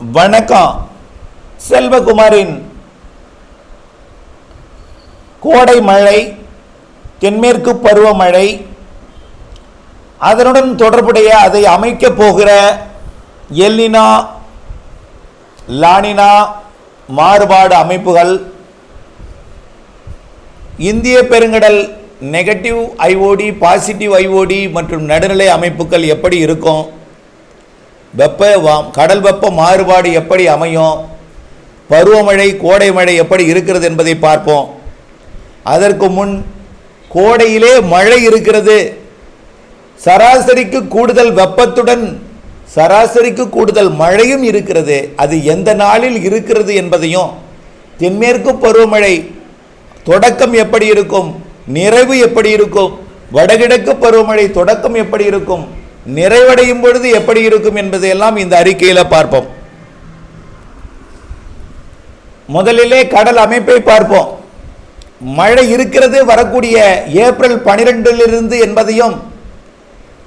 வணக்கம். செல்வகுமாரின் கோடை மழை தென்மேற்கு பருவமழை அதனுடன் தொடர்புடைய அதை அமைக்கப் போகிற எல்லினா லானினா மாறுபாடு அமைப்புகள் இந்திய பெருங்கடல் நெகட்டிவ் ஐஓடி பாசிட்டிவ் ஐஓடி மற்றும் நடுநிலை அமைப்புகள் எப்படி இருக்கும்? வெப்ப கடல் வெப்ப மாறுபாடு எப்படி அமையும்? பருவமழை கோடை மழை எப்படி இருக்கிறது என்பதை பார்ப்போம். அதற்கு முன் கோடையிலே மழை இருக்கிறது. சராசரிக்கு கூடுதல் வெப்பத்துடன் சராசரிக்கு கூடுதல் மழையும் இருக்கிறது. அது எந்த நாளில் இருக்கிறது என்பதையும் தென்மேற்கு பருவமழை தொடக்கம் எப்படி இருக்கும்? நிறைவு எப்படி இருக்கும்? வடகிழக்கு பருவமழை தொடக்கம் எப்படி இருக்கும்? நிறைவடையும் பொழுது எப்படி இருக்கும் என்பதையெல்லாம் இந்த அறிக்கையில் பார்ப்போம். முதலிலே கடல் அமைப்பை பார்ப்போம். மழை இருக்கிறது வரக்கூடிய ஏப்ரல் பனிரெண்டிலிருந்து என்பதையும்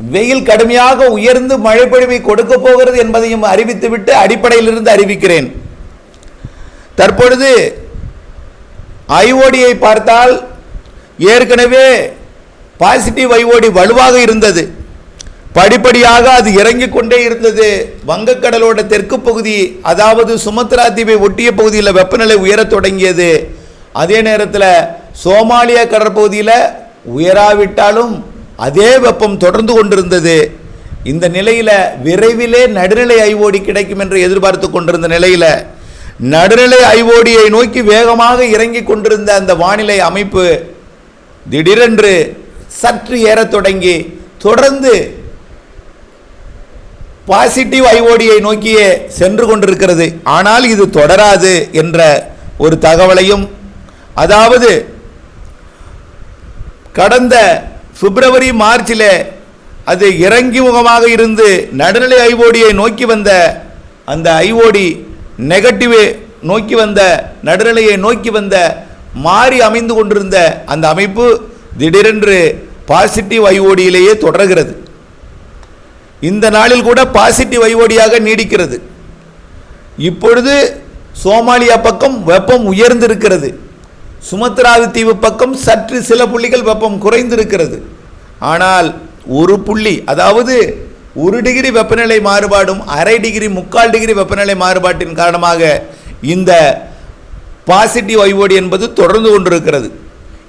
வெயில் கடுமையாக உயர்ந்து மழை பொழிவை கொடுக்க போகிறது என்பதையும் அறிவித்துவிட்டு அடிப்படையிலிருந்து அறிவிக்கிறேன். தற்பொழுது ஐஓடியை பார்த்தால் ஏற்கனவே பாசிட்டிவ் ஐஓடி வலுவாக இருந்தது. படிப்படியாக அது இறங்கிக் கொண்டே இருந்தது. வங்கக்கடலோட தெற்கு பகுதி அதாவது சுமத்ரா தீவை ஒட்டிய பகுதியில் வெப்பநிலை உயரத் தொடங்கியது. அதே நேரத்தில் சோமாலியா கடற்பகுதியில் உயராவிட்டாலும் அதே வெப்பம் தொடர்ந்து கொண்டிருந்தது. இந்த நிலையில் விரைவிலே நடுநிலை ஐஓடி கிடைக்கும் என்று எதிர்பார்த்து கொண்டிருந்த நிலையில் நடுநிலை ஐஓடியை நோக்கி வேகமாக இறங்கிக் கொண்டிருந்த அந்த வானிலை அமைப்பு திடீரென்று சற்று ஏறத் தொடங்கி தொடர்ந்து பாசிட்டிவ் ஐஓடியை நோக்கியே சென்று கொண்டிருக்கிறது. ஆனால் இது தொடராது என்ற ஒரு தகவலையும் அதாவது கடந்த பிப்ரவரி மார்ச்சில் அது இறங்கி முகமாக இருந்து நடுநிலை ஐஓடியை நோக்கி வந்த அந்த ஐஓடி நெகட்டிவ் நோக்கி வந்த நடுநிலையை நோக்கி வந்த மாறி அமைந்து கொண்டிருந்த அந்த அமைப்பு திடீரென்று பாசிட்டிவ் ஐஓடியிலேயே தொடர்கிறது. இந்த நாளில் கூட பாசிட்டிவ் ஐஓடியாக நீடிக்கிறது. இப்பொழுது சோமாலியா பக்கம் வெப்பம் உயர்ந்திருக்கிறது. சுமத்ராது தீவு பக்கம் சற்று சில புள்ளிகள் வெப்பம் குறைந்திருக்கிறது. ஆனால் ஒரு புள்ளி அதாவது ஒரு டிகிரி வெப்பநிலை மாறுபாடும் அரை டிகிரி முக்கால் டிகிரி வெப்பநிலை மாறுபாட்டின் காரணமாக இந்த பாசிட்டிவ் ஐஓடி என்பது தொடர்ந்து கொண்டிருக்கிறது.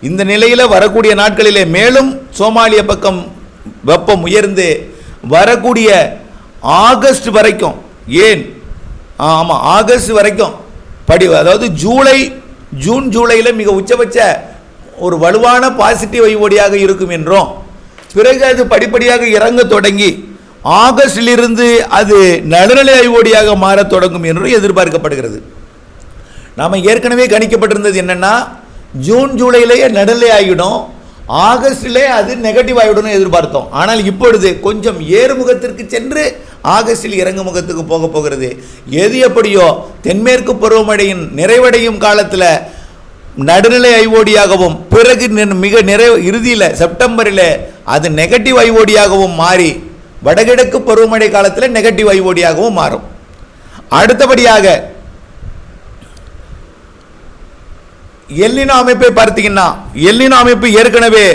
இந்த நிலையில் வரக்கூடிய நாட்களிலே மேலும் சோமாலியா பக்கம் வெப்பம் உயர்ந்து வரக்கூடிய ஆகஸ்ட் வரைக்கும் ஏன்? ஆமாம் ஆகஸ்ட் வரைக்கும் படி அதாவது ஜூலை ஜூன் ஜூலையில் மிக உச்சபட்ச ஒரு வலுவான பாசிட்டிவ் ஐஓடியாக இருக்கும் என்றும். பிறகு அது படிப்படியாக இறங்க தொடங்கி ஆகஸ்டிலிருந்து அது நடுநிலை ஐவோடியாக மாறத் தொடங்கும் என்றும் எதிர்பார்க்கப்படுகிறது. நாம் ஏற்கனவே கணிக்கப்பட்டிருந்தது என்னன்னா ஜூன் ஜூலையிலேயே நடுநிலை ஆகிடும். ஆகஸ்டிலே அது நெகட்டிவ் ஆகிவிடணும் எதிர்பார்த்தோம். ஆனால் இப்பொழுது கொஞ்சம் ஏறுமுகத்திற்கு சென்று ஆகஸ்டில் இறங்கு முகத்துக்கு போக போகிறது. எது எப்படியோ தென்மேற்கு பருவமழையின் நிறைவடையும் காலத்தில் நடுநிலை ஐஓடியாகவும் பிறகு நி- மிக நிறைவு இறுதியில் செப்டம்பரில் அது நெகட்டிவ் ஐஓடியாகவும் மாறி வடகிழக்கு பருவமழை காலத்தில் நெகட்டிவ் ஐஓடியாகவும் மாறும். அடுத்தபடியாக எல்லின அமைப்பை பார்த்தீங்கன்னா எல்லின அமைப்பு ஏற்கனவே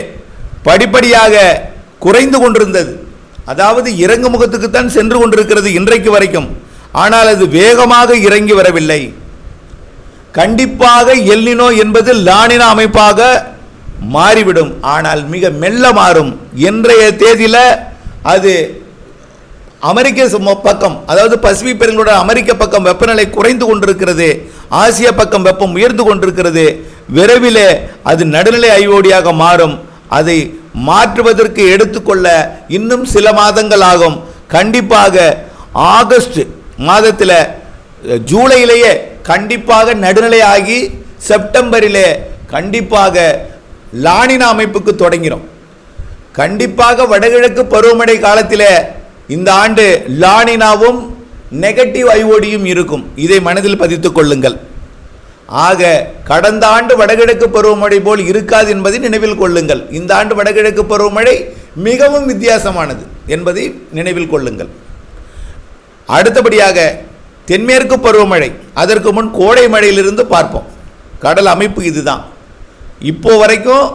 படிப்படியாக குறைந்து கொண்டிருந்தது. அதாவது இறங்கு முகத்துக்குத்தான் சென்று கொண்டிருக்கிறது இன்றைக்கு வரைக்கும். ஆனால் அது வேகமாக இறங்கி வரவில்லை. கண்டிப்பாக எல்லினோ என்பது லானின அமைப்பாக மாறிவிடும். ஆனால் மிக மெல்ல மாறும். இன்றைய தேதியில் அது அமெரிக்க பக்கம் அதாவது பசிபிக் பெருங்களோட அமெரிக்க பக்கம் வெப்பநிலை குறைந்து கொண்டிருக்கிறது. ஆசிய பக்கம் வெப்பம் உயர்ந்து கொண்டிருக்கிறது. விரைவிலே அது நடுநிலை ஐஓடியாக மாறும். அதை மாற்றுவதற்கு எடுத்துக்கொள்ள இன்னும் சில மாதங்கள் ஆகும் கண்டிப்பாக ஆகஸ்ட் மாதத்தில் ஜூலையிலேயே கண்டிப்பாக நடுநிலை ஆகி செப்டம்பரிலே கண்டிப்பாக லானினா அமைப்புக்கு தொடங்கிடும் கண்டிப்பாக வடகிழக்கு பருவமழை காலத்தில் இந்த ஆண்டு லானினாவும் நெகட்டிவ் ஐஓடியும் இருக்கும். இதை மனதில் பதித்துக் கொள்ளுங்கள். ஆக கடந்த ஆண்டு வடகிழக்கு பருவமழை போல் இருக்காது என்பதை நினைவில் கொள்ளுங்கள். இந்த ஆண்டு வடகிழக்கு பருவமழை மிகவும் வித்தியாசமானது என்பதை நினைவில் கொள்ளுங்கள். அடுத்தபடியாக தென்மேற்கு பருவமழை அதற்கு முன் கோடை மழையிலிருந்து பார்ப்போம். கடல் அமைப்பு இதுதான். இப்போ வரைக்கும்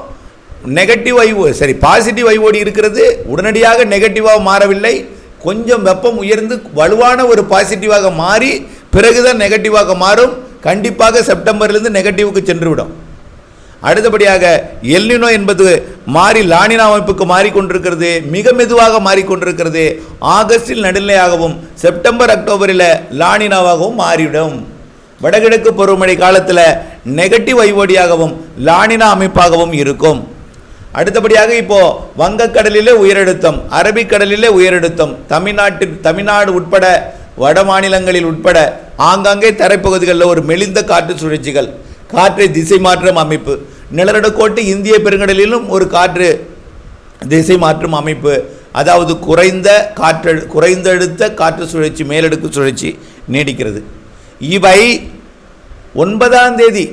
நெகட்டிவ் ஐஓ சரி பாசிட்டிவ் ஐஓடி இருக்கிறது. உடனடியாக நெகட்டிவாக மாறவில்லை. கொஞ்சம் வெப்பம் உயர்ந்து வலுவான ஒரு பாசிட்டிவாக மாறி பிறகுதான் நெகட்டிவாக மாறும். கண்டிப்பாக செப்டம்பர்லேருந்து நெகட்டிவுக்கு சென்றுவிடும். அடுத்தபடியாக எல்லினோ என்பது மாறி லானினா அமைப்புக்கு மாறிக்கொண்டிருக்கிறது மிக மெதுவாக மாறிக்கொண்டிருக்கிறது. ஆகஸ்டில் நடுநிலையாகவும் செப்டம்பர் அக்டோபரில் லானினாவாகவும் மாறிவிடும். வடகிழக்கு பருவமழை காலத்தில் நெகட்டிவ் ஐஓடியாகவும் லானினா அமைப்பாகவும் இருக்கும். அடுத்தபடியாக இப்போ வங்கக்கடலிலே உயரழுத்தம் அரபிக்கடலிலே உயரழுத்தம் தமிழ்நாட்டில் தமிழ்நாடு உட்பட வட மாநிலங்களில் உட்பட ஆங்காங்கே தரைப்பகுதிகளில் ஒரு மெலிந்த காற்று சுழற்சிகள் காற்றை திசை மாற்றும் அமைப்பு. நிலநடுக்கோட்டு இந்திய பெருங்கடலிலும் ஒரு காற்று திசை மாற்றும் அமைப்பு. அதாவது குறைந்த காற்று குறைந்தழுத்த காற்று சுழற்சி மேலடுக்கு சுழற்சி நீடிக்கிறது. இவை ஒன்பதாம் தேதி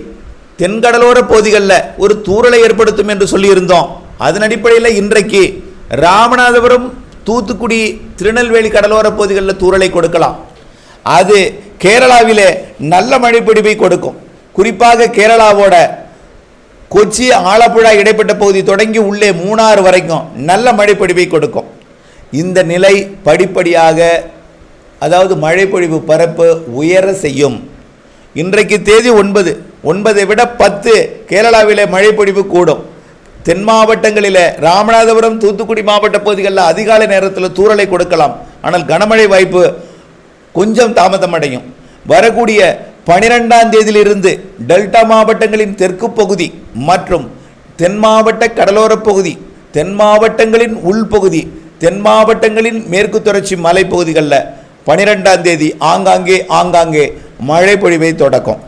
தென்கடலோர பகுதிகளில் ஒரு தூறலை ஏற்படுத்தும் என்று சொல்லியிருந்தோம். அதன் அடிப்படையில் இன்றைக்கு ராமநாதபுரம் தூத்துக்குடி திருநெல்வேலி கடலோர பகுதிகளில் தூறலை கொடுக்கலாம். அது கேரளாவிலே நல்ல மழைப்பிடிப்பை கொடுக்கும். குறிப்பாக கேரளாவோட கொச்சி ஆலப்புழா இடைப்பட்ட பகுதி தொடங்கி உள்ளே மூணாறு வரைக்கும் நல்ல மழைப்பொழிவை கொடுக்கும். இந்த நிலை படிப்படியாக அதாவது மழைப்பொழிவு பரப்பு உயர செய்யும். இன்றைக்கு தேதி ஒன்பது. ஒன்பதை விட பத்து கேரளாவிலே மழைப்பொழிவு கூடும். தென் மாவட்டங்களில் ராமநாதபுரம் தூத்துக்குடி மாவட்ட பகுதிகளில் அதிகாலை நேரத்தில் தூறலை கொடுக்கலாம். ஆனால் கனமழை வாய்ப்பு கொஞ்சம் தாமதமடையும். வரக்கூடிய பனிரெண்டாம் தேதியிலிருந்து டெல்டா மாவட்டங்களின் தெற்கு பகுதி மற்றும் தென் மாவட்ட கடலோரப் பகுதி தென் மாவட்டங்களின் உள்பகுதி தென் மாவட்டங்களின் மேற்கு தொடர்ச்சி மலைப்பகுதிகளில் பனிரெண்டாம் தேதி ஆங்காங்கே ஆங்காங்கே மழை பொழிவை தொடக்கும்.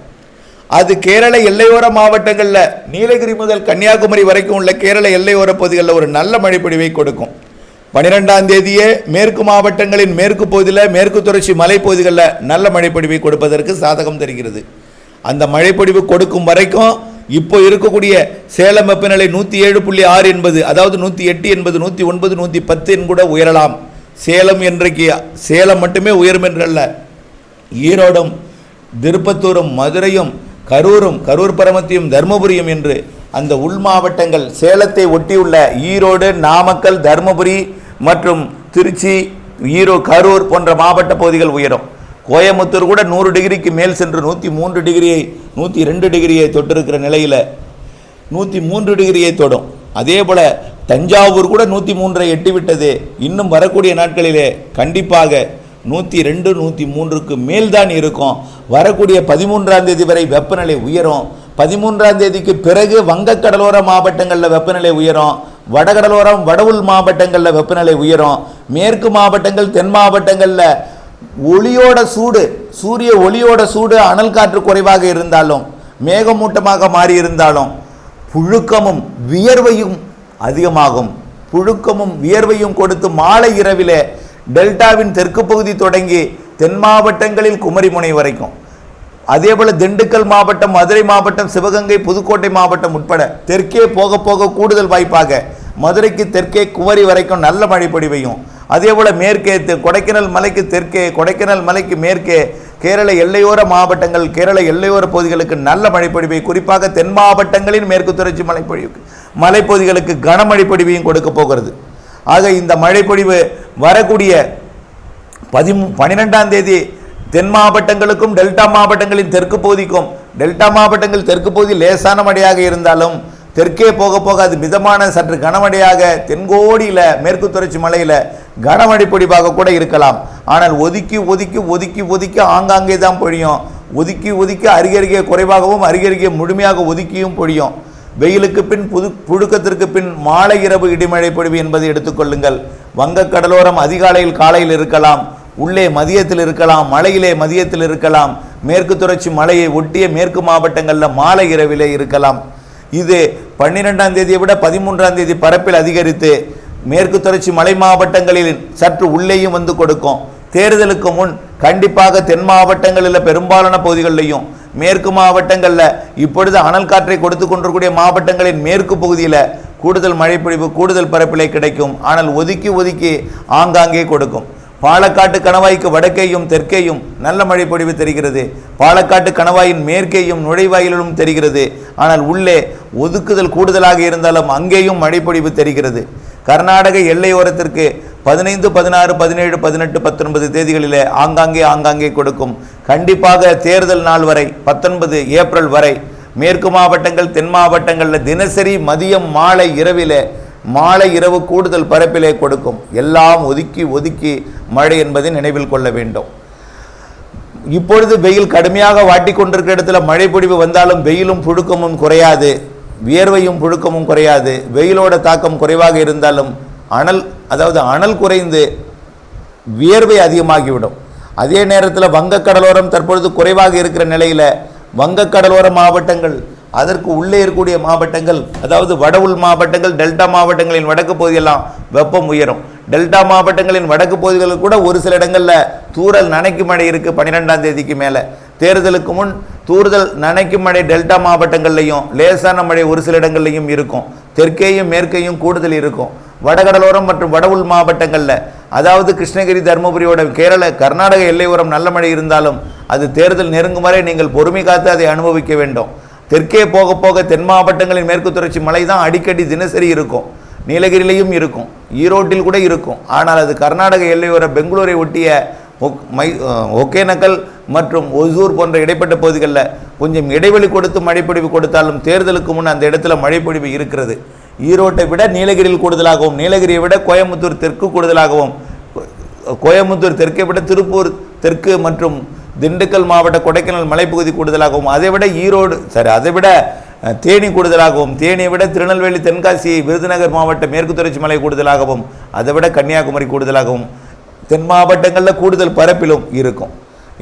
அது கேரள எல்லையோர மாவட்டங்களில் நீலகிரி முதல் கன்னியாகுமரி வரைக்கும் உள்ள கேரள எல்லையோர பகுதிகளில் ஒரு நல்ல மழைப்பொழிவை கொடுக்கும். பனிரெண்டாம் தேதியே மேற்கு மாவட்டங்களின் மேற்கு பகுதியில் மேற்கு தொடர்ச்சி மலைப்பகுதிகளில் நல்ல மழைப்பொழிவை கொடுப்பதற்கு சாதகம் தெரிகிறது. அந்த மழைப்பொழிவு கொடுக்கும் வரைக்கும் இப்போ இருக்கக்கூடிய சேலம் வெப்பநிலை நூற்றி ஏழு புள்ளி ஆறு என்பது அதாவது நூற்றி எட்டு என்பது நூற்றி ஒன்பது நூற்றி பத்து கூட உயரலாம். சேலம் இன்றைக்கு சேலம் மட்டுமே உயரும் என்றல்ல. ஈரோடும் திருப்பத்தூரும் மதுரையும் கரூரும் கரூர் பரமத்தியும் தருமபுரியும் என்று அந்த உள் மாவட்டங்கள் சேலத்தை ஒட்டியுள்ள ஈரோடு நாமக்கல் தருமபுரி மற்றும் திருச்சி ஈரோ கரூர் போன்ற மாவட்ட பகுதிகள் உயரும். கோயம்புத்தூர் கூட நூறு டிகிரிக்கு மேல் சென்று நூற்றி மூன்று டிகிரியை நூற்றி ரெண்டு டிகிரியை தொட்டிருக்கிற நிலையில் நூற்றி மூன்று டிகிரியை தொடும். அதே போல் தஞ்சாவூர் கூட நூற்றி மூன்றை எட்டிவிட்டது. இன்னும் வரக்கூடிய நாட்களிலே கண்டிப்பாக நூற்றி ரெண்டு நூற்றி மூன்றுக்கு மேல்தான் இருக்கும். வரக்கூடிய பதிமூன்றாம் தேதி வரை வெப்பநிலை உயரும். பதிமூன்றாம் தேதிக்கு பிறகு வங்கக்கடலோர மாவட்டங்களில் வெப்பநிலை உயரும். வடகடலோரம் வடவுள் மாவட்டங்களில் வெப்பநிலை உயரும். மேற்கு மாவட்டங்கள் தென் மாவட்டங்களில் ஒளியோட சூடு சூரிய ஒளியோட சூடு அனல் காற்று குறைவாக இருந்தாலும் மேகமூட்டமாக மாறி இருந்தாலும் புழுக்கமும் வியர்வையும் அதிகமாகும். புழுக்கமும் வியர்வையும் கொடுத்து மாலை இரவிலே டெல்டாவின் தெற்கு பகுதி தொடங்கி தென் மாவட்டங்களில் குமரிமுனை வரைக்கும். அதே போல திண்டுக்கல் மாவட்டம் மதுரை மாவட்டம் சிவகங்கை புதுக்கோட்டை மாவட்டம் உட்பட தெற்கே போக போக கூடுதல் வாய்ப்பாக மதுரைக்கு தெற்கே குவரி வரைக்கும் நல்ல மழை பொழிவையும் அதே போல மேற்கே கொடைக்கானல் மலைக்கு தெற்கே கொடைக்கானல் மலைக்கு மேற்கே கேரள எல்லையோர மாவட்டங்கள் கேரள எல்லையோர பகுதிகளுக்கு நல்ல மழைப்பொழிவை குறிப்பாக தென் மாவட்டங்களின் மேற்கு தொடர்ச்சி மலைப்பொழிவு மலைப்பகுதிகளுக்கு கனமழை பொழிவையும் கொடுக்க போகிறது. ஆக இந்த மழைப்பொழிவு வரக்கூடிய பதிமூ பன்னிரெண்டாம் தேதி தென் மாவட்டங்களுக்கும் டெல்டா மாவட்டங்களின் தெற்கு பகுதிக்கும் டெல்டா மாவட்டங்கள் தெற்கு பகுதி லேசான மழையாக இருந்தாலும் தெற்கே போக போக அது மிதமான சற்று கனமழையாக தென்கோடியில் மேற்கு தொடர்ச்சி மலையில் கனமழை பொடிவாக கூட இருக்கலாம். ஆனால் ஒதுக்கி ஒதுக்கி ஒதுக்கி ஒதுக்கி ஆங்காங்கே தான் பொழியும். ஒதுக்கி ஒதுக்கி அருகருகே குறைவாகவும் அருகருகே முழுமையாக ஒதுக்கியும் பொழியும். வெயிலுக்கு பின் புது புழுக்கத்திற்கு பின் மாலை இரவு இடிமழை பொழிவு என்பதை எடுத்துக்கொள்ளுங்கள் வங்கக் கடலோரம் அதிகாலையில் காலையில் இருக்கலாம். உள்ளே மதியத்தில் இருக்கலாம் மலையிலே மதியத்தில் இருக்கலாம் மேற்கு தொடர்ச்சி மலையை ஒட்டிய மேற்கு மாவட்டங்களில் மாலை இரவிலே இருக்கலாம். இது பன்னிரெண்டாம் தேதியை விட பதிமூன்றாம் தேதி பரப்பில் அதிகரித்து மேற்கு தொடர்ச்சி மலை மாவட்டங்களில் சற்று உள்ளேயும் வந்து கொடுக்கும். தேர்தலுக்கு முன் கண்டிப்பாக தென் மாவட்டங்களில் பெரும்பாலான பகுதிகளிலையும் மேற்கு மாவட்டங்களில் இப்பொழுது அனல் காற்றை கொடுத்து கொண்டிருக்கூடிய மாவட்டங்களின் மேற்கு பகுதியில் கூடுதல் மழைப்பொழிவு கூடுதல் பரப்பிலே கிடைக்கும். ஆனால் ஒதுக்கி ஒதுக்கி ஆங்காங்கே கொடுக்கும். பாலக்காட்டு கணவாய்க்கு வடக்கேயும் தெற்கேயும் நல்ல மழை பொழிவு தெரிகிறது. பாலக்காட்டு கணவாயின் மேற்கேயும் நுழைவாயிலும் தெரிகிறது. ஆனால் உள்ளே ஒதுக்குதல் கூடுதலாக இருந்தாலும் அங்கேயும் மழைப்பொழிவு தெரிகிறது. கர்நாடக எல்லையோரத்திற்கு பதினைந்து பதினாறு பதினேழு பதினெட்டு பத்தொன்பது தேதிகளிலே ஆங்காங்கே ஆங்காங்கே கொடுக்கும். கண்டிப்பாக தேர்தல் நாள் வரை பத்தொன்பது ஏப்ரல் வரை மேற்கு மாவட்டங்கள் தென் மாவட்டங்களில் தினசரி மதியம் மாலை இரவிலே மாலை இரவு கூடுதல் பரப்பிலே கொடுக்கும். எல்லாம் ஒதுக்கி ஒதுக்கி மழை என்பதை நினைவில் கொள்ள வேண்டும். இப்பொழுது வெயில் கடுமையாக வாட்டி கொண்டிருக்கிற இடத்துல மழை பொழிவு வந்தாலும் வெயிலும் புழுக்கமும் குறையாது. வியர்வையும் புழுக்கமும் குறையாது. வெயிலோட தாக்கம் குறைவாக இருந்தாலும் அனல் அதாவது அனல் குறைந்து வியர்வை அதிகமாகிவிடும். அதே நேரத்தில் வங்கக்கடலோரம் தற்பொழுது குறைவாக இருக்கிற நிலையில் வங்கக்கடலோர மாவட்டங்கள் அதற்கு உள்ளே இருக்கக்கூடிய மாவட்டங்கள் அதாவது வட உள் மாவட்டங்கள் டெல்டா மாவட்டங்களின் வடக்கு பகுதியெல்லாம் வெப்பம் உயரும். டெல்டா மாவட்டங்களின் வடக்கு பகுதிகளில் கூட ஒரு சில இடங்களில் தூரல் நனைக்கும் மழை இருக்குது பன்னிரெண்டாம் தேதிக்கு மேலே. தேர்தலுக்கு முன் தூறுதல் நனைக்கும் மழை டெல்டா மாவட்டங்கள்லையும் லேசான மழை ஒரு சில இடங்கள்லையும் இருக்கும். தெற்கேயும் மேற்கேயும் கூடுதல் இருக்கும். வடகடலோரம் மற்றும் வட உள் மாவட்டங்களில் அதாவது கிருஷ்ணகிரி தருமபுரியோட கேரள கர்நாடக எல்லையோரம் நல்ல மழை இருந்தாலும் அது தேர்தல் நெருங்கும் வரை நீங்கள் பொறுமை காத்து அதை அனுபவிக்க வேண்டும். தெற்கே போக போக தென் மாவட்டங்களின் மேற்கு தொடர்ச்சி மலை தான் அடிக்கடி தினசரி இருக்கும். நீலகிரிலையும் இருக்கும். ஈரோட்டில் கூட இருக்கும். ஆனால் அது கர்நாடக எல்லையோர பெங்களூரை ஒட்டிய ஒக்- மை ஒகேனக்கல் மற்றும் ஒசூர் போன்ற இடைப்பட்ட பகுதிகளில் கொஞ்சம் இடைவெளி கொடுத்து மழைப்பொழிவு கொடுத்தாலும் தேர்தலுக்கு முன் அந்த இடத்துல மழைப்பொழிவு இருக்கிறது. ஈரோட்டை விட நீலகிரியில் கூடுதலாகவும் நீலகிரியை விட கோயம்புத்தூர் தெற்கு கூடுதலாகவும் கோயம்புத்தூர் தெற்கை விட திருப்பூர் தெற்கு மற்றும் திண்டுக்கல் மாவட்ட கொடைக்கானல் மலைப்பகுதி கூடுதலாகவும் அதை விட ஈரோடு சரி அதை விட தேனி கூடுதலாகவும் தேனியை விட திருநெல்வேலி தென்காசி விருதுநகர் மாவட்ட மேற்கு தொடர்ச்சி மலை கூடுதலாகவும் அதை விட கன்னியாகுமரி கூடுதலாகவும் தென் மாவட்டங்களில் கூடுதல் பரப்பிலும் இருக்கும்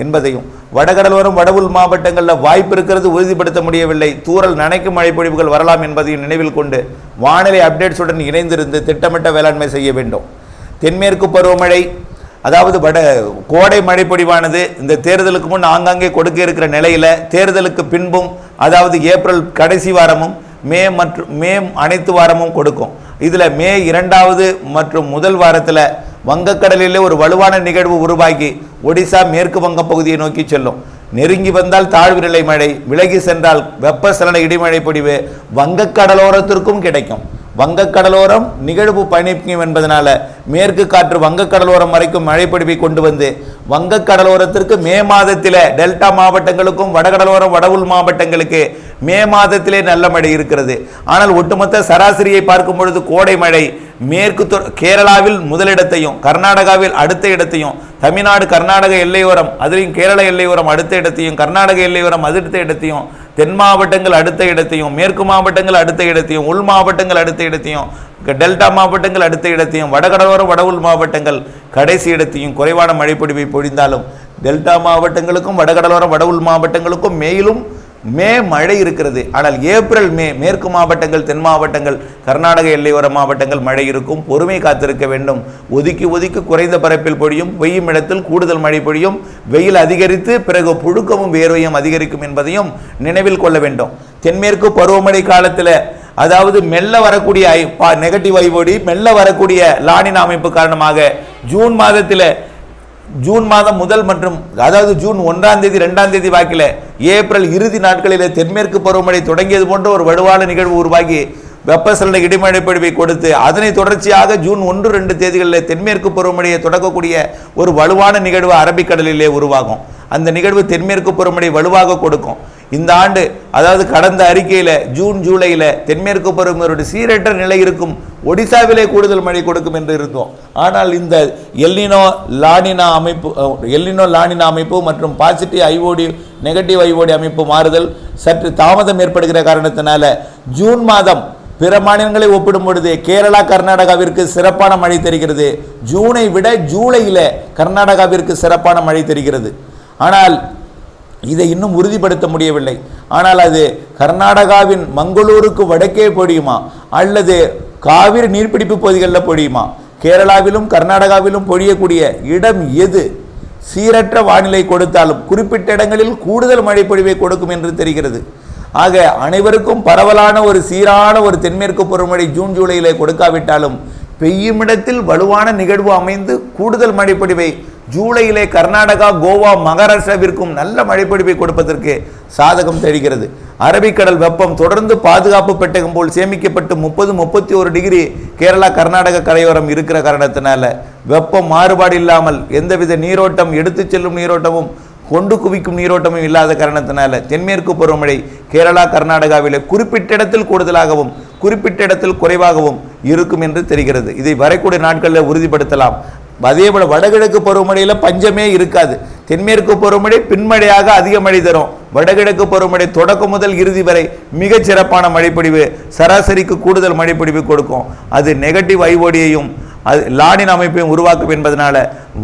என்பதையும் வடகடலோரம் வடவுள் மாவட்டங்களில் வாய்ப்பு இருக்கிறது உறுதிப்படுத்த முடியவில்லை. தூரல் நனைக்கும் மழைப்பொழிவுகள் வரலாம் என்பதையும் நினைவில் கொண்டு வானிலை அப்டேட்ஸுடன் இணைந்திருந்து திட்டமிட்ட வேளாண்மை செய்ய வேண்டும். தென்மேற்கு பருவமழை அதாவது வட கோடை மழைப்பொழிவானது இந்த தேர்தலுக்கு முன் ஆங்காங்கே கொடுக்க இருக்கிற நிலையில் தேர்தலுக்கு பின்பும் அதாவது ஏப்ரல் கடைசி வாரமும் மே மற்றும் மே அனைத்து வாரமும் கொடுக்கும். இதில் மே இரண்டாவது மற்றும் முதல் வாரத்தில் வங்கக்கடலிலே ஒரு வலுவான நிகழ்வு உருவாகி ஒடிசா மேற்கு வங்க பகுதியை நோக்கி செல்லும். நெருங்கி வந்தால் தாழ்வு நிலை மழை விலகி சென்றால் வெப்பசலன இடிமழை பொடிவு வங்கக்கடலோரத்திற்கும் கிடைக்கும். வங்கக்கடலோரம் நிகழ்வு பயணிக்கும் என்பதனால மேற்கு காற்று வங்கக்கடலோரம் வரைக்கும் மழைப்பொழிவை கொண்டு வந்து வங்கக்கடலோரத்திற்கு மே மாதத்தில் டெல்டா மாவட்டங்களுக்கும் வடகடலோரம் வடவுள் மாவட்டங்களுக்கு மே மாதத்திலே நல்ல மழை இருக்கிறது. ஆனால் ஒட்டுமொத்த சராசரியை பார்க்கும் பொழுது கோடை மழை மேற்கு கேரளாவில் முதலிடத்தையும் கர்நாடகாவில் அடுத்த இடத்தையும் தமிழ்நாடு கர்நாடக எல்லையோரம் அதிலையும் கேரள எல்லையோரம் அடுத்த இடத்தையும் கர்நாடக எல்லையோரம் அடுத்த இடத்தையும் தென் மாவட்டங்கள் அடுத்த இடத்தையும் மேற்கு மாவட்டங்கள் அடுத்த இடத்தையும் உள் மாவட்டங்கள் அடுத்த இடத்தையும் டெல்டா மாவட்டங்கள் அடுத்த இடத்தையும் வடகடலோர வடவுள் மாவட்டங்கள் கடைசி இடத்தையும் குறைவான மழைப்பொடிவை பொழிந்தாலும் டெல்டா மாவட்டங்களுக்கும் வடகடலோர வடவுள் மாவட்டங்களுக்கும் மேலும் மே மழை இருக்கிறது. ஆனால் ஏப்ரல் மே மேற்கு மாவட்டங்கள் தென் மாவட்டங்கள் கர்நாடக எல்லையோர மாவட்டங்கள் மழை இருக்கும். பொறுமை காத்திருக்க வேண்டும். ஒதுக்கி ஒதுக்கி குறைந்த பரப்பில் பொழியும் பெய்யும் இடத்தில் கூடுதல் மழை பொழியும். வெயில் அதிகரித்து பிறகு புழுக்கமும் வேர்வையும் அதிகரிக்கும் என்பதையும் நினைவில் கொள்ள வேண்டும். தென்மேற்கு பருவமழை காலத்தில் அதாவது மெல்ல வரக்கூடிய ஐ- பா- நெகட்டிவ் ஐவோடி மெல்ல வரக்கூடிய லானின் அமைப்பு காரணமாக ஜூன் மாதத்தில் ஜூன் மாதம் முதல் மற்றும் அதாவது ஜூன் ஒன்றாம் தேதி ரெண்டாம் தேதி வாக்கில் ஏப்ரல் இறுதி நாட்களிலே தென்மேற்கு பருவமழை தொடங்கியது போன்ற ஒரு வலுவான நிகழ்வு உருவாகி வெப்பசலன இடிமழை பொழிவை கொடுத்து அதனை தொடர்ச்சியாக ஜூன் ஒன்று ரெண்டு தேதிகளில் தென்மேற்கு பருவமழையை தொடக்கக்கூடிய ஒரு வலுவான நிகழ்வு அரபிக்கடலிலே உருவாகும். அந்த நிகழ்வு தென்மேற்கு பருவமழை வலுவாக கொடுக்கும். இந்த ஆண்டு அதாவது கடந்த அறிக்கையில் ஜூன் ஜூலையில் தென்மேற்கு பருவமழையோட சீரற்ற நிலை இருக்கும். ஒடிசாவிலே கூடுதல் மழை கொடுக்கும் என்று இருந்தோம். ஆனால் இந்த எல்லினோ லானினா அமைப்பு எல்லினோ லானினா அமைப்பு மற்றும் பாசிட்டிவ் ஐஓடி நெகட்டிவ் ஐஓடி அமைப்பு மாறுதல் சற்று தாமதம் ஏற்படுகிற காரணத்தினால ஜூன் மாதம் பிற மாநிலங்களை ஒப்பிடும் பொழுது கேரளா கர்நாடகாவிற்கு சிறப்பான மழை தெரிகிறது. ஜூனை விட ஜூலையில் கர்நாடகாவிற்கு சிறப்பான மழை தெரிகிறது. ஆனால் இதை இன்னும் உறுதிப்படுத்த முடியவில்லை. ஆனால் அது கர்நாடகாவின் மங்களூருக்கு வடக்கே பொழியுமா? அல்லது காவிரி நீர்பிடிப்பு பகுதிகளில் பொழியுமா? கேரளாவிலும் கர்நாடகாவிலும் பொழியக்கூடிய இடம் எது? சீரற்ற வானிலை கொடுத்தாலும் குறிப்பிட்ட இடங்களில் கூடுதல் மழை பொழிவை கொடுக்கும் என்று தெரிகிறது. ஆக அனைவருக்கும் பரவலான ஒரு சீரான ஒரு தென்மேற்கு பருவமழை ஜூன் ஜூலையிலே கொடுக்காவிட்டாலும் பெய்யுமிடத்தில் வலுவான நிகழ்வு அமைந்து கூடுதல் மழைப்பொழிவை ஜூலையிலே கர்நாடகா கோவா மகாராஷ்டிராவிற்கும் நல்ல மழைப்பொழிவை கொடுப்பதற்கு சாதகம் தெரிகிறது. அரபிக்கடல் வெப்பம் தொடர்ந்து பாதுகாப்பு பெட்டகம் போல் சேமிக்கப்பட்டு முப்பது முப்பத்தி ஒரு டிகிரி கேரளா கர்நாடக கரையோரம் இருக்கிற காரணத்தினால வெப்பம் மாறுபாடு இல்லாமல் எந்தவித நீரோட்டம் எடுத்து செல்லும் நீரோட்டமும் கொண்டு குவிக்கும் நீரோட்டமும் இல்லாத காரணத்தினால தென்மேற்கு பருவமழை கேரளா கர்நாடகாவில் குறிப்பிட்ட இடத்தில் கூடுதலாகவும் குறிப்பிட்ட இடத்தில் குறைவாகவும் இருக்கும் என்று தெரிகிறது. இதை வரக்கூடிய நாட்களில் உறுதிப்படுத்தலாம். அதே போல் வடகிழக்கு பருவமழையில் பஞ்சமே இருக்காது. தென்மேற்கு பருவமழை பின்மழையாக அதிக மழை தரும். வடகிழக்கு பருவமழை தொடக்கம் முதல் இறுதி வரை மிகச் சிறப்பான மழைப்பொழிவு சராசரிக்கு கூடுதல் மழைப்பொழிவு கொடுக்கும். அது நெகட்டிவ் ஐஓடியையும் அது லாடின் அமைப்பையும் உருவாக்கும் என்பதனால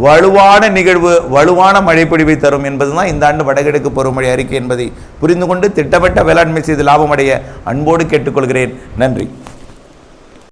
வலுவான நிகழ்வு வலுவான மழைப்பொழிவை தரும் என்பதுதான் இந்த ஆண்டு வடகிழக்கு பருவமழை அறிக்கை என்பதை புரிந்து கொண்டு திட்டமிட்ட வேளாண்மை செய்து லாபமடைய அன்போடு கேட்டுக்கொள்கிறேன். நன்றி.